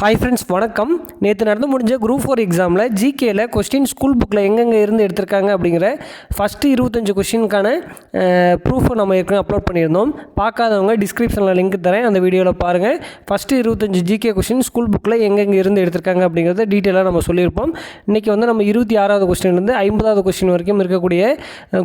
Hi friends வணக்கம். நேற்று நடந்து முடிஞ்ச குரூப் ஃபோர் எக்ஸாமில் ஜிகேயில் கொஸ்டின் ஸ்கூல் புக்கில் எங்கெங்கே இருந்து எடுத்திருக்காங்க அப்படிங்கிற ஃபஸ்ட்டு இருபத்தஞ்சு கொஸ்டினுக்கான ப்ரூஃபை நம்ம ஏற்கனவே அப்லோட் பண்ணியிருந்தோம். பார்க்காதவங்க டிஸ்கிரிப்ஷனில் லிங்க் தரேன். அந்த வீடியோவில் பாருங்கள் ஃபஸ்ட்டு இருபத்தஞ்சு ஜிகே கொஸ்டின் ஸ்கூல் புக்கில் எங்கெங்கே இருந்து எடுத்திருக்காங்க அப்படிங்கிறத டீட்டெயிலாக நம்ம சொல்லியிருப்போம். இன்றைக்கி வந்து நம்ம இருபத்தி ஆறாவது கொஸ்டின்லேருந்து ஐம்பதாவது கொஸ்டின் வரைக்கும் இருக்கக்கூடிய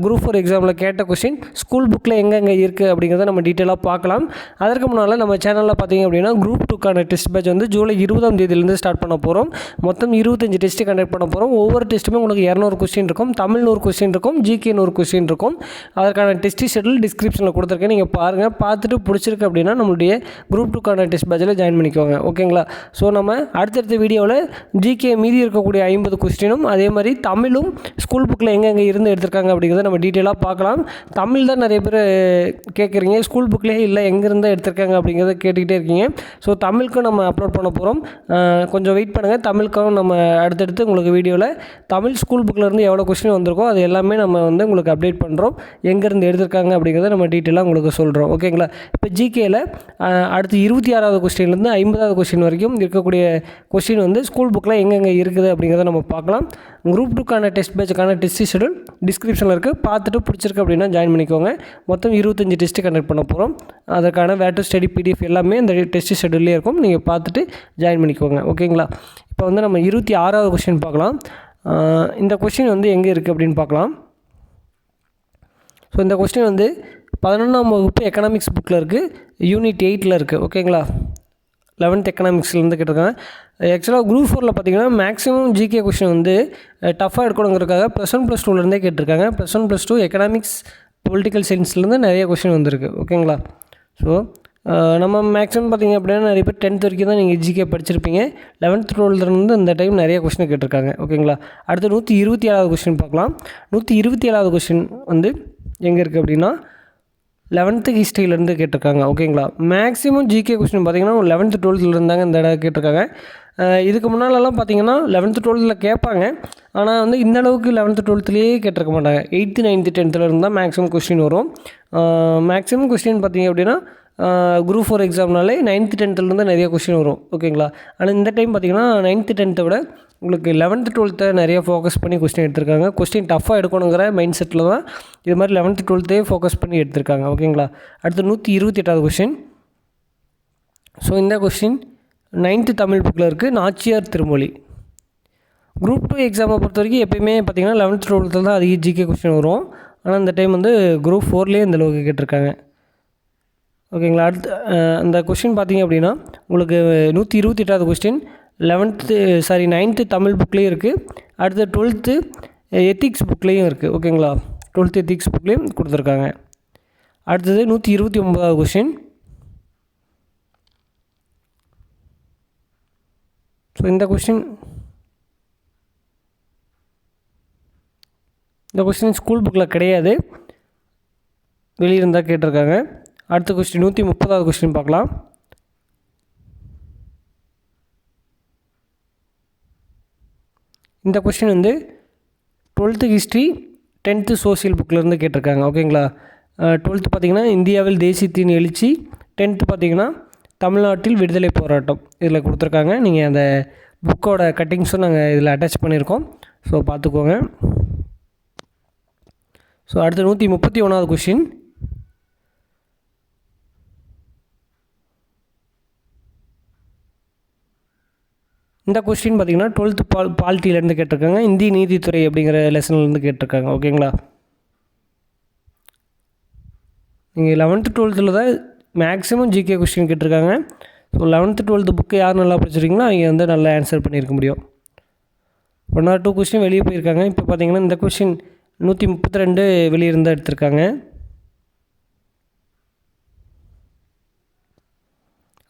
குரூப் ஃபோர் எக்ஸாமில் கேட்ட கொஸ்டின் ஸ்கூல் புக்கில் எங்கெங்கே இருக்குது அப்படிங்கிறத நம்ம டீட்டெயிலாக பார்க்கலாம். அதற்கு முன்னால் நம்ம சேனலில் பார்த்தீங்க அப்படின்னா குரூப் டூக்கான டெஸ்ட் பேட்ச் வந்து ஜூலை இருபதாம் தேதியிலேருந்து ஸ்டார்ட் பண்ண போகிறோம் மொத்தம் இருபத்தஞ்சு டெஸ்ட்டு கண்டக்ட் பண்ண போகிறோம் ஒவ்வொரு டெஸ்ட்டுமே உங்களுக்கு இரநூறு கொஸ்டின் இருக்கும். தமிழ் நூறு கொஸ்டின் இருக்கும். ஜிகே நூறு கொஸ்டின் இருக்கும். அதற்கான டெஸ்ட் ஷெட்யூல் டிஸ்கிரிப்ஷனில் கொடுத்துருக்கேன். நீங்கள் பாருங்கள் பார்த்துட்டு பிடிச்சிருக்கு அப்படின்னா நம்மளுடைய குரூப் டூக்கான டெஸ்ட் பேட்சில் ஜாயின் பண்ணிக்கோங்க. ஓகேங்களா ஸோ நம்ம அடுத்தடுத்த வீடியோவில் ஜிகே மீதி இருக்கக்கூடிய ஐம்பது கொஸ்டினும் அதே மாதிரி தமிழும் ஸ்கூல் புக்கில் எங்கெங்கே இருந்து எடுத்திருக்காங்க அப்படிங்கிறத நம்ம டீட்டெயிலாக பார்க்கலாம். தமிழ் தான் நிறைய பேர் கேட்குறீங்க ஸ்கூல் புக்லேயே இல்லை எங்கேருந்து எடுத்திருக்காங்க அப்படிங்கிறத கேட்டுக்கிட்டே இருக்கீங்க. ஸோ தமிழுக்கும் நம்ம அப்லோட் பண்ண போகிறோம் கொஞ்சம் வெயிட் பண்ணுங்கள் தமிழுக்கும் நம்ம அடுத்தடுத்து உங்களுக்கு வீடியோவில் தமிழ் ஸ்கூல் புக்கிலேருந்து எவ்வளோ கொஸ்டின் வந்திருக்கோ அது எல்லாமே நம்ம வந்து உங்களுக்கு அப்டேட் பண்ணுறோம் எங்கேருந்து எடுத்திருக்காங்க அப்படிங்கிறத நம்ம டீட்டெயிலாக உங்களுக்கு சொல்கிறோம் ஓகேங்களா இப்போ ஜிகேயில் அடுத்து இருபத்தி ஆறாவது கொஸ்டின்லேருந்து ஐம்பதாவது கொஸ்டின் வரைக்கும் இருக்கக்கூடிய கொஸ்டின் வந்து ஸ்கூல் புக்கில் எங்கெங்கே இருக்குது அப்படிங்கிறத நம்ம பார்க்கலாம். குரூப் டூக்கான டெஸ்ட் பேட்சுக்கான டெஸ்ட் ஷெடியூல் டிஸ்கிரிப்ஷனில் இருக்குது பார்த்துட்டு பிடிச்சிருக்கு அப்படின்னா ஜாயின் பண்ணிக்கோங்க. மொத்தம் இருபத்தஞ்சி டெஸ்ட்டு கண்டக்ட் பண்ண போகிறோம் அதற்கான வேர் ஸ்டடி பிடிஎஃப் எல்லாமே இந்த டெஸ்ட் ஷெடியூல்லே இருக்கும். நீங்கள் பார்த்துட்டு ஜாயின் பண்ணிக்கோங்க. ஓகேங்களா இப்போ வந்து நம்ம இருபத்தி ஆறாவது கொஸ்டின் பார்க்கலாம். இந்த கொஸ்டின் வந்து எங்கே இருக்குது அப்படின்னு பார்க்கலாம். ஸோ இந்த கொஸ்டின் வந்து பதினொன்றாம் வகுப்பு எக்கனாமிக்ஸ் புக்கில் இருக்குது யூனிட் எயிட்டில் இருக்குது ஓகேங்களா லெவன்த் எக்கனாமிக்ஸ்லேருந்து கேட்டிருக்காங்க. ஆக்சுவலாக குரூப் ஃபோரில் பார்த்தீங்கன்னா மேக்ஸிமம் ஜிகே கொஷின் வந்து டஃப்பாக எடுக்கணுங்கிறதுக்காக ப்ளஸ் ஒன் ப்ளஸ் டூலேருந்தே கேட்டிருக்காங்க. Plus one plus two economics political சயின்ஸ்லேருந்து நிறைய கொஷின் வந்திருக்கு. ஓகேங்களா ஸோ நம்ம மேக்ஸிமம் பார்த்திங்க அப்படின்னா நிறைய பேர் டென்த் வரைக்கும் தான் நீங்கள் ஜிகே படிச்சிருப்பீங்க. லெவன்த் டுவெல்த்லேருந்து இந்த டைம் நிறைய கொஷின் கேட்டிருக்காங்க. ஓகேங்களா அடுத்து நூற்றி இருபத்தி ஏழாவது கொஷின் பார்க்கலாம். நூற்றி இருபத்தி ஏழாவது கொஷின் வந்து எங்கே இருக்குது அப்படின்னா லெவன்த்து ஹிஸ்ட்ரியிலேருந்து கேட்டிருக்காங்க. ஓகேங்களா மேக்ஸிமம் ஜிகே கொஸ்டின் பார்த்தீங்கன்னா லெவன்த்து டுவெல்த்தில் இருந்தாங்க இந்த இடம் கேட்டிருக்காங்க. இதுக்கு முன்னாலெல்லாம் பார்த்தீங்கன்னா லெவன்த்து டுவெல்த்தில் கேட்பாங்க. ஆனால் வந்து இந்த அளவுக்கு லெவன்த்து டுவெல்த்துலேயே கேட்டிருக்க மாட்டாங்க. எயித்து நைன்த்து டென்த்தில் இருந்தால் மேக்ஸிமம் கொஸ்டின் வரும். மேக்ஸிமம் கொஸ்டின் பார்த்தீங்க அப்படின்னா குரூப் ஃபோர் எக்ஸாம்னாலே நைன்த்து டென்த்துலேருந்து நிறைய கொஷின் வரும். ஓகேங்களா? ஆனால் இந்த டைம் பார்த்தீங்கன்னா நைன்த்து டென்த்தை விட உங்களுக்கு லெவன்த்து டுவெல்த்தை நிறைய ஃபோக்கஸ் பண்ணி கொஸ்டின் எடுத்திருக்காங்க. கொஸ்டின் டஃப்பாக எடுக்கணுங்கிற மைண்ட் செட்டில் தான் இது மாதிரி லெவன்த்து டுவெல்த்தே ஃபோக்கஸ் பண்ணி எடுத்திருக்காங்க. ஓகேங்களா? அடுத்து நூற்றி இருபத்தி எட்டாவது கொஸ்டின் ஸோ இந்த கொஸ்டின் நைன்த்து தமிழ் புக்கில் இருக்குது நாச்சியார் திருமொழி. குரூப் டூ எக்ஸாமை பொறுத்த வரைக்கும் எப்பயுமே பார்த்தீங்கன்னா லெவன்த்து டுவெல்த்தில் தான் அதிக ஜிகே கொஸ்டின் வரும். ஆனால் இந்த டைம் வந்து குரூப் ஃபோர்லேயே இந்த அளவுக்கு கேட்டிருக்காங்க. ஓகேங்களா? அடுத்து அந்த கொஸ்டின் பார்த்தீங்க அப்படின்னா உங்களுக்கு நூற்றி இருபத்தி எட்டாவது question eleventh sorry ninth Tamil புக்லேயும் இருக்குது அடுத்து டுவெல்த்து எத்திக்ஸ் புக்லேயும் இருக்குது ஓகேங்களா? டுவெல்த்து எத்திக்ஸ் புக்லேயும் கொடுத்துருக்காங்க. அடுத்தது நூற்றி இருபத்தி ஒன்பதாவது கொஸ்டின் ஸோ இந்த கொஸ்டின் இந்த கொஸ்டின் ஸ்கூல் புக்கில் கிடையாது. வெளியிருந்தால் கேட்டிருக்காங்க. அடுத்த கொஸ்டின் நூற்றி முப்பதாவது கொஸ்டின் பார்க்கலாம். இந்த கொஸ்டின் வந்து டுவெல்த்து ஹிஸ்ட்ரி டென்த்து சோசியல் புக்கிலேருந்து கேட்டிருக்காங்க. ஓகேங்களா டுவெல்த்து பார்த்திங்கன்னா இந்தியாவில் தேசியத்தின் எழுச்சி டென்த்து பார்த்திங்கன்னா தமிழ்நாட்டில் விடுதலை போராட்டம் இதில் கொடுத்துருக்காங்க. நீங்கள் அந்த புக்கோட கட்டிங்ஸும் நாங்கள் இதில் அட்டாச் பண்ணியிருக்கோம். ஸோ பார்த்துக்கோங்க. ஸோ அடுத்து நூற்றி முப்பத்தி ஒன்றாவது கொஷின் இந்த கொஸ்டின் பார்த்திங்கன்னா டுவெல்த்து பால் பாலிட்டியிலேருந்து கேட்டிருக்காங்க. இந்தி நீதித்துறை அப்படிங்கிற லெசன்லேருந்து கேட்டிருக்காங்க. ஓகேங்களா நீங்கள் லெவன்த்து டுவெல்த்தில் தான் மேக்ஸிமம் ஜிகே கொஸ்டின் கேட்டிருக்காங்க. ஸோ லெவன்த்து டுவெல்த்து புக்கு யார் நல்லா படிச்சிருக்கீங்களோ அவங்க வந்து நல்லா ஆன்சர் பண்ணியிருக்க முடியும். ஒன் ஆர் டூ கொஸ்டின் வெளியே போயிருக்காங்க. இப்போ பார்த்தீங்கன்னா இந்த கொஸ்டின் நூற்றி முப்பத்தி ரெண்டு வெளியிருந்து எடுத்திருக்காங்க.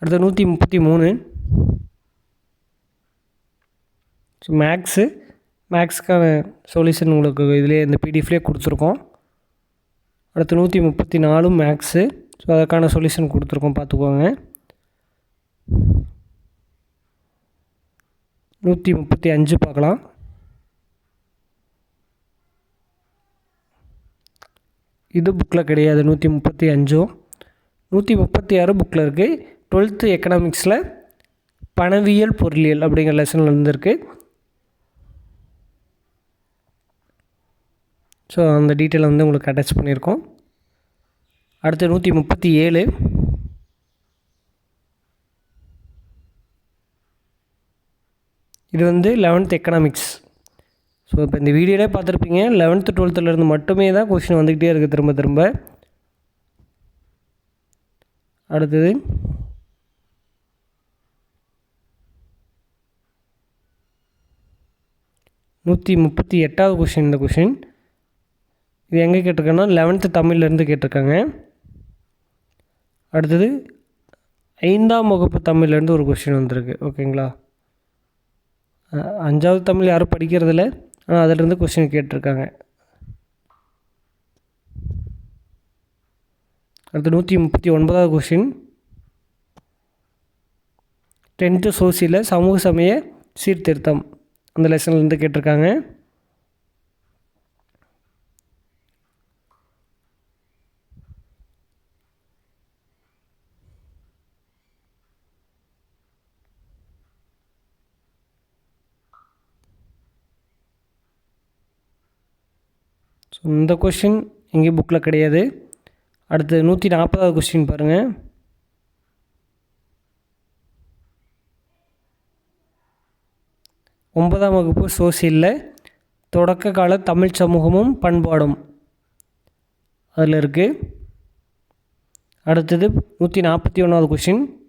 அடுத்து நூற்றி முப்பத்தி மூணு. ஸோ மேக்ஸு மேக்ஸுக்கான சொல்யூஷன் உங்களுக்கு இதிலே இந்த பிடிஎஃப்லேயே கொடுத்துருக்கோம். அடுத்து நூற்றி முப்பத்தி நாலும் மேக்ஸு ஸோ அதுக்கான சொல்யூஷன் கொடுத்துருக்கோம் பார்த்துக்கோங்க. நூற்றி முப்பத்தி அஞ்சு பார்க்கலாம். இது புக்கில் கிடையாது நூற்றி முப்பத்தி அஞ்சும் நூற்றி முப்பத்தி ஆறு புக்கில் இருக்குது டுவெல்த்து எக்கனாமிக்ஸில் பணவியல் பொருளியல் அப்படிங்கிற லெசனில் இருந்திருக்கு. ஸோ அந்த டீட்டெயிலை வந்து உங்களுக்கு அட்டாச் பண்ணியிருக்கோம். அடுத்து நூற்றி முப்பத்தி ஏழு இது வந்து லெவன்த் எக்கனாமிக்ஸ் ஸோ இப்போ இந்த வீடியோலே பார்த்துருப்பீங்க லெவன்த்து டுவெல்த்துலேருந்து மட்டுமே தான் கொஷின் வந்துக்கிட்டே இருக்குது திரும்ப திரும்ப. அடுத்தது. நூற்றி முப்பத்தி எட்டாவது கொஷின் இந்த கொஷின் இது எங்கே கேட்டிருக்கேன்னா லெவன்த்து தமிழ்லேருந்து கேட்டிருக்காங்க. அடுத்தது ஐந்தாம் வகுப்பு தமிழ்லேருந்து ஒரு கொஷின் வந்திருக்கு. ஓகேங்களா அஞ்சாவது தமிழ் யாரும் படிக்கிறதில்ல ஆனால் அதிலிருந்து கொஷின் கேட்டிருக்காங்க. அடுத்து நூற்றி முப்பத்தி ஒன்பதாவது கொஷின் டென்த்து சோசியில் சமூக சமய சீர்திருத்தம். அந்த லெசன்லேருந்து கேட்டிருக்காங்க. ஸோ இந்த கொஷின் எங்கேயும் புக்கில் கிடையாது. அடுத்து நூற்றி நாற்பதாவது கொஸ்டின் பாருங்கள் ஒன்பதாம் வகுப்பு சோசியலில் தொடக்க கால தமிழ் சமூகமும் பண்பாடும் அதில் இருக்குது அடுத்தது நூற்றி நாற்பத்தி ஒன்றாவது கொஷின்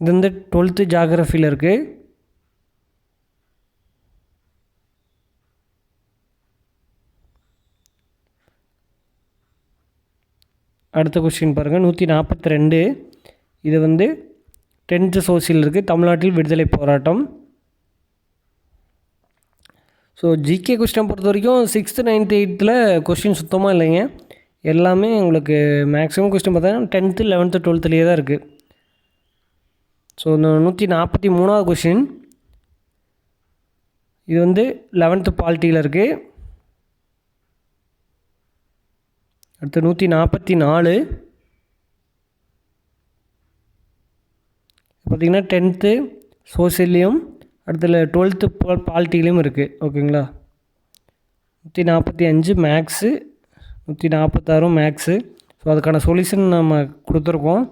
இது வந்து டுவெல்த்து ஜாகிரஃபியில் இருக்குது அடுத்த கொஸ்டின் பாருங்கள் நூற்றி நாற்பத்தி ரெண்டு இது வந்து டென்த்து சோசியல் இருக்குது தமிழ்நாட்டில் விடுதலை போராட்டம். ஸோ ஜிகே கொஸ்டின் பொறுத்த வரைக்கும் சிக்ஸ்த்து நைன்த்து எயித்தில் கொஸ்டின் சுத்தமாக இல்லைங்க. எல்லாமே உங்களுக்கு மேக்ஸிமம் கொஸ்டின் பார்த்தீங்கன்னா டென்த்து லெவன்த்து டுவெல்த்துலேயே தான் இருக்குது ஸோ இந்த நூற்றி நாற்பத்தி மூணாவது கொஷின் இது வந்து லெவன்த்து பாலிட்டியில் இருக்குது அடுத்து நூற்றி நாற்பத்தி நாலு. பார்த்திங்கன்னா டென்த்து சோசியல்லையும் அடுத்துல டுவெல்த்து பாலிட்டிலையும் இருக்குது ஓகேங்களா நூற்றி நாற்பத்தி அஞ்சு மேக்ஸு நூற்றி நாற்பத்தாறும் மேக்ஸு ஸோ அதுக்கான சொல்யூஷன் நம்ம கொடுத்துருக்கோம்.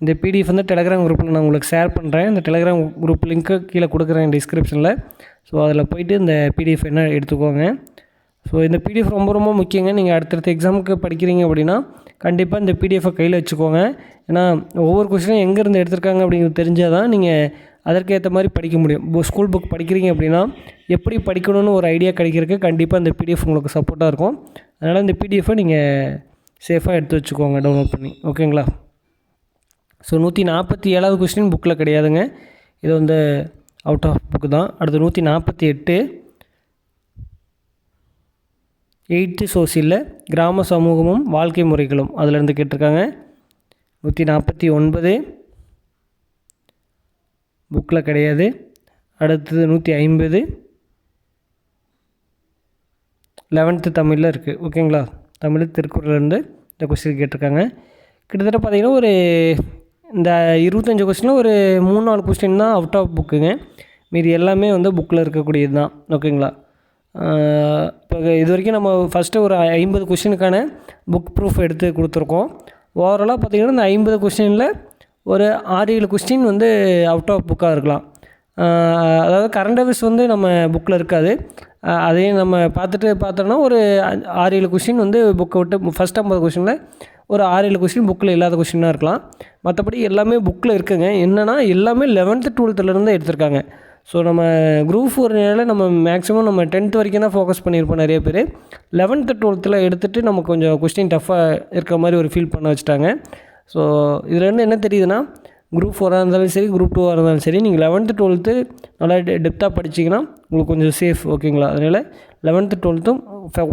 இந்த பிடிஎஃப் வந்து டெலகிராம் குரூப்பில் நான் உங்களுக்கு ஷேர் பண்ணுறேன் இந்த டெலகிராம் குரூப் லிங்க்கு கீழே கொடுக்குறேன் டிஸ்கிரிப்ஷனில் ஸோ அதில் போயிட்டு இந்த பிடிஎஃப் என்ன எடுத்துக்கோங்க. ஸோ இந்த பிடிஎஃப் ரொம்ப ரொம்ப முக்கியங்க. நீங்கள் அடுத்தடுத்த எக்ஸாமுக்கு படிக்கிறீங்க அப்படின்னா கண்டிப்பாக இந்த பிடிஎஃபை கையில் வச்சுக்கோங்க. ஏன்னா ஒவ்வொரு கொஸ்டினும் எங்கேருந்து எடுத்திருக்காங்க அப்படிங்கிறது தெரிஞ்சால் தான் நீங்கள் அதற்கேற்ற மாதிரி படிக்க முடியும். இப்போ ஸ்கூல் புக் படிக்கிறீங்க அப்படின்னா எப்படி படிக்கணும்னு ஒரு ஐடியா கிடைக்கிறதுக்கு கண்டிப்பாக இந்த பிடிஎஃப் உங்களுக்கு சப்போர்ட்டாக இருக்கும். அதனால் இந்த பிடிஎஃபை நீங்கள் சேஃபாக எடுத்து வச்சுக்கோங்க டவுன்லோட் பண்ணி. ஓகேங்களா ஸோ நூற்றி நாற்பத்தி ஏழாவது கொஸ்டின் புக்கில் கிடையாதுங்க. இது வந்து அவுட் ஆஃப் புக்கு தான். அடுத்து நூற்றி நாற்பத்தி எட்டு எயித்து சோசியலில் கிராம சமூகமும் வாழ்க்கை முறைகளும் அதிலேருந்து கேட்டிருக்காங்க. நூற்றி நாற்பத்தி ஒன்பது புக்கில் கிடையாது. அடுத்தது நூற்றி ஐம்பது லெவன்த்து தமிழில் இருக்குது ஓகேங்களா தமிழ் திருக்குறள்லேருந்து இந்த கொஸ்டின் கேட்டிருக்காங்க. கிட்டத்தட்ட பார்த்திங்கன்னா ஒரு இந்த இருபத்தஞ்சி கொஸ்டினில் ஒரு மூணு நாலு கொஸ்டின் தான் அவுட் ஆஃப் புக்குங்க மீதி எல்லாமே வந்து புக்கில் இருக்கக்கூடியது தான். ஓகேங்களா இப்போ இது வரைக்கும் நம்ம ஃபஸ்ட்டு ஒரு ஐம்பது கொஸ்டினுக்கான புக் ப்ரூஃப் எடுத்து கொடுத்துருக்கோம். ஓவராலாக பார்த்தீங்கன்னா இந்த ஐம்பது கொஸ்டினில் ஒரு ஆறு ஏழு கொஸ்டின் வந்து அவுட் ஆஃப் புக்காக இருக்கலாம். அதாவது கரண்ட் அஃபேர்ஸ் வந்து நம்ம புக்கில் இருக்காது. அதையும் நம்ம பார்த்துட்டு பார்த்தோன்னா ஒரு அ- ஆறு ஏழு கொஷின் வந்து புக்கை விட்டு ஃபஸ்ட் ஐம்பது கொஸ்டினில் ஒரு ஆறு ஏழு கொஷின் புக்கில் இல்லாத கொஷினாக இருக்கலாம். மற்றபடி எல்லாமே புக்கில் இருக்குங்க. என்னென்னா எல்லாமே லெவன்த்து டுவெல்த்துலேருந்து எடுத்திருக்காங்க. ஸோ நம்ம குரூப் ஃபோர்னால நம்ம மேக்ஸிமம் நம்ம டென்த் வரைக்கும் தான் ஃபோக்கஸ் பண்ணியிருப்போம் நிறைய பேர். லெவன்த்து டுவெல்த்தில் எடுத்துகிட்டு நம்ம கொஞ்சம் கொஸ்டின் டஃப்பாக இருக்கிற மாதிரி ஒரு ஃபீல் பண்ண வச்சுட்டாங்க. ஸோ இதுலேருந்து என்ன தெரியுதுன்னா குரூப் ஃபோராக இருந்தாலும் சரி குரூப் டூவாக இருந்தாலும் சரி நீங்கள் லெவன்த்து டுவெல்த்து நல்லா டெ டெப்த்தாக படிச்சிங்கன்னா உங்களுக்கு கொஞ்சம் சேஃப் ஓகேங்களா அதனால் லெவன்த்து டுவெல்த்தும்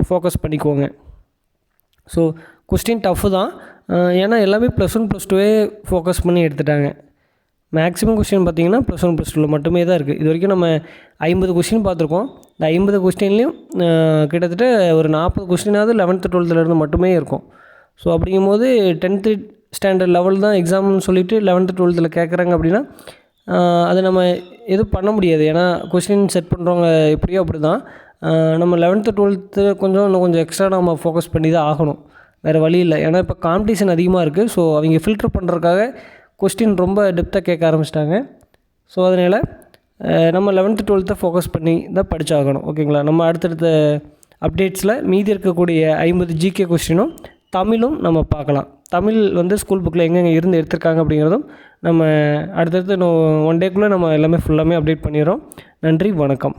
ஃபோக்கஸ் பண்ணிக்கோங்க. ஸோ கொஸ்டின் டஃப்பு தான். ஏன்னா எல்லாமே ப்ளஸ் ஒன் ப்ளஸ் டூவே ஃபோக்கஸ் பண்ணி எடுத்துட்டாங்க. மேக்ஸிமம் கொஸ்டின் பார்த்தீங்கன்னா ப்ளஸ் ஒன் ப்ளஸ் டூவில் மட்டுமே தான் இருக்குது இது வரைக்கும் நம்ம ஐம்பது கொஸ்டின் பார்த்துருக்கோம். இந்த ஐம்பது கொஸ்டின்லேயும் கிட்டத்தட்ட ஒரு நாற்பது கொஸ்டினாவது லெவன்த்து டுவெல்த்துலேருந்து மட்டுமே இருக்கும். ஸோ அப்படிங்கும்போது டென்த்து ஸ்டாண்டர்ட் லெவல் தான் எக்ஸாம்னு சொல்லிவிட்டு லெவன்த்து டுவெல்த்தில் கேட்குறாங்க அப்படின்னா அதை அது நம்ம எதுவும் பண்ண முடியாது. ஏன்னா கொஸ்டின் செட் பண்ணுறவங்க எப்படியோ அப்படி தான் நம்ம லெவன்த்து டுவெல்த்து கொஞ்சம் இன்னும் கொஞ்சம் எக்ஸ்ட்ரா நம்ம ஃபோக்கஸ் பண்ணி தான் ஆகணும். வேறு வழி இல்லை. ஏன்னா இப்போ காம்படிஷன் அதிகமாக இருக்குது ஸோ அவங்க ஃபில்டர் பண்ணுறதுக்காக கொஸ்டின் ரொம்ப டெப்த்தாக கேட்க ஆரம்பிச்சிட்டாங்க. ஸோ அதனால் நம்ம லெவன்த்து டுவெல்த்தை ஃபோக்கஸ் பண்ணி தான் படித்தாகணும் ஓகேங்களா? நம்ம அடுத்தடுத்த அப்டேட்ஸில் மீதி இருக்கக்கூடிய ஐம்பது ஜிகே கொஸ்டினும் தமிழும் நம்ம பார்க்கலாம். தமிழ் வந்து ஸ்கூல் புக்கில் எங்கெங்கே இருந்து எடுத்திருக்காங்க அப்படிங்கிறதும் நம்ம அடுத்தடுத்து இன்னும் ஒன் டேக்குள்ளே நம்ம எல்லாமே ஃபுல்லாமே அப்டேட் பண்ணிடுறோம். நன்றி வணக்கம்.